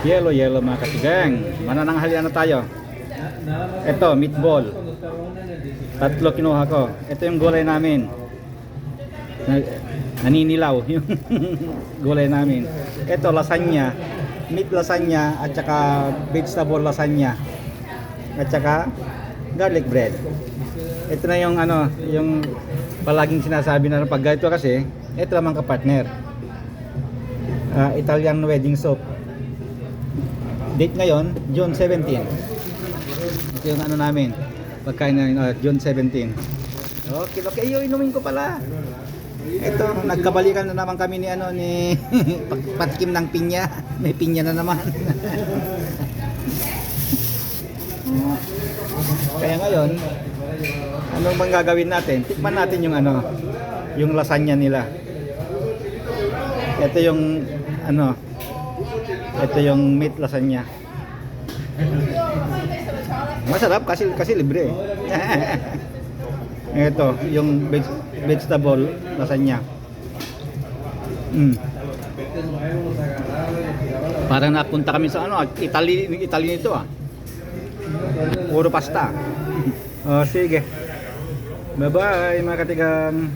Yellow, yellow mga katigang. Manananghalian na tayo. Ito, meatball. Tatlo kinuha ko. Ito yung gulay namin. Na- naninilaw yung gulay namin. Ito, lasagna. Meat lasagna at saka vegetable lasagna. At saka garlic bread. Ito na yung ano, yung palaging sinasabi na pag ganito kasi, ito naman ka-partner. Ah, Italian wedding soup. Date ngayon, June 17. Ito yung ano namin. Pagkain namin, ah, June 17. Okay, okay. Iyo, inumin ko pala. Ito, nagkabalikan na naman kami ni ano ni Pat- Patkim ng pinya. May pinya na naman. Kaya ngayon, ano bang gagawin natin? Tikman natin yung ano, yung lasagna nila. Ito yung ano, ito yung meat lasagna. Masarap kasi kasi libre. ito, yung veg- vegetable lasagna. Mm. Parang napunta kami sa ano, Italy, Italy nito ah. Puro pasta. Oh, sige. Bye-bye mga katigang.